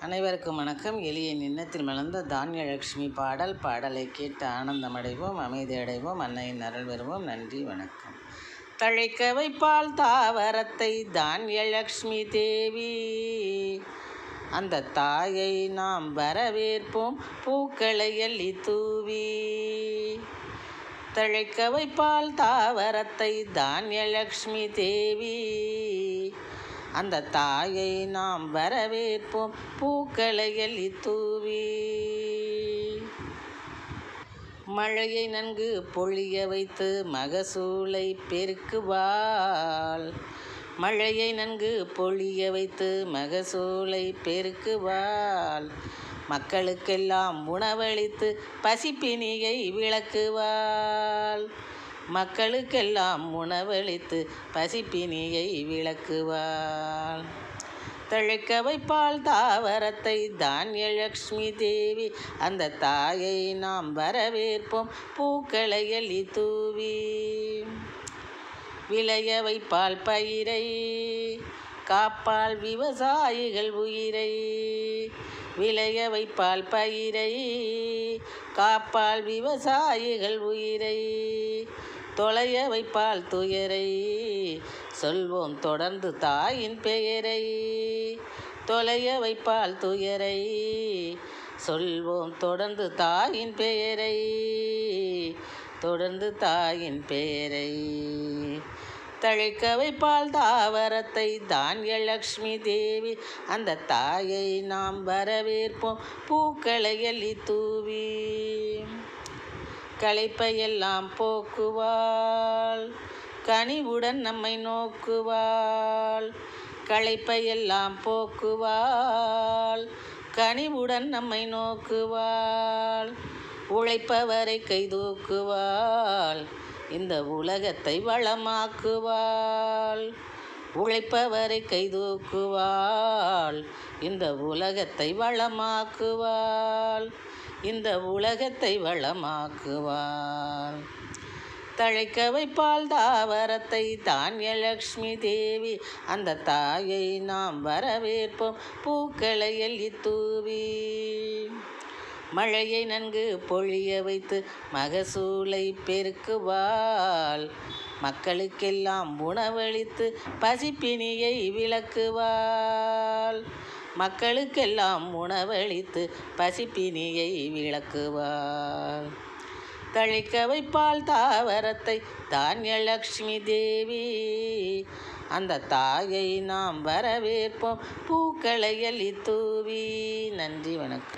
அனைவருக்கும் வணக்கம். எளிய நின்னத்தில் மலர்ந்த தானியலட்சுமி பாடல். பாடலை கேட்டு ஆனந்தமடைவோம் அமைதி அடைவோம் அன்னையின் அருள் பெறுவோம். நன்றி வணக்கம். தழைக்க வைப்பால் தாவரத்தை தானியலட்சுமி தேவி. அந்த தாயை நாம் வரவேற்போம் பூக்களை அள்ளி தூவி. தழைக்க வைப்பால் தாவரத்தை தானியலட்சுமி தேவி. அந்த தாயை நாம் வரவேற்போம். பூக்களை எள்ளி தூவி மழையை நன்கு பொழிய வைத்து மகசூலை பெருக்குவாள். மழையை நன்கு பொழிய வைத்து மகசூலை பெருக்குவாள். மக்களுக்கெல்லாம் உணவளித்து பசிப்பினியை விளக்குவாள். மக்களுக்கெல்லாம் உணவளித்து பசிப்பினியை விளக்குவாள். தழைக்க வைப்பால் தாவரத்தை தானியலக்ஷ்மி தேவி அந்த தாயை நாம் வரவேற்போம் பூக்களை எலி தூவி. விளைய வைப்பால் பயிரை காப்பால் விவசாயிகள் உயிரை. விளைய வைப்பால் பயிரை காப்பால் விவசாயிகள் உயிரை. தொலைய வைப்பால் துயரை. சொல்வோம் தொடர்ந்து தாயின் பெயரை. தொலைய வைப்பால் துயரை. சொல்வோம் தொடர்ந்து தாயின் பெயரை. தொடர்ந்து தாயின் பெயரை. தழைக்க வைப்பால் தாவரத்தை தானியலக்ஷ்மி தேவி. அந்த தாயை நாம் வரவேற்போம். பூக்களை எல்லி தூவி. களைப்பையெல்லாம் போக்குவாள். கனிவுடன் நம்மை நோக்குவாள். களைப்பையெல்லாம் போக்குவாள். கனிவுடன் நம்மை நோக்குவாள். உழைப்பவரை கைதூக்குவாள் இந்த உலகத்தை வளமாக்குவாள். உழைப்பவரை கைதூக்குவாள் இந்த உலகத்தை வளமாக்குவாள். இந்த உலகத்தை வளமாக்குவாள் தழைக்க வைப்பால் தாவரத்தை தானியலக்ஷ்மி தேவி அந்த தாயை நாம் வரவேற்போம் பூக்களை எல்லி தூவி. மழையை நன்கு பொழிய வைத்து மகசூலை பெருக்குவாள். மக்களுக்கெல்லாம் உணவளித்து பசிப்பினியை விளக்குவாள். மக்களுக்கெல்லாம் உணவளித்து பசிப்பினியை விளக்குவார். தழைக்க வைப்பால் தாவரத்தை தானியலக்ஷ்மி தேவி அந்த தாயை நாம் வரவேற்போம். பூக்களை அள்ளி தூவி. நன்றி வணக்கம்.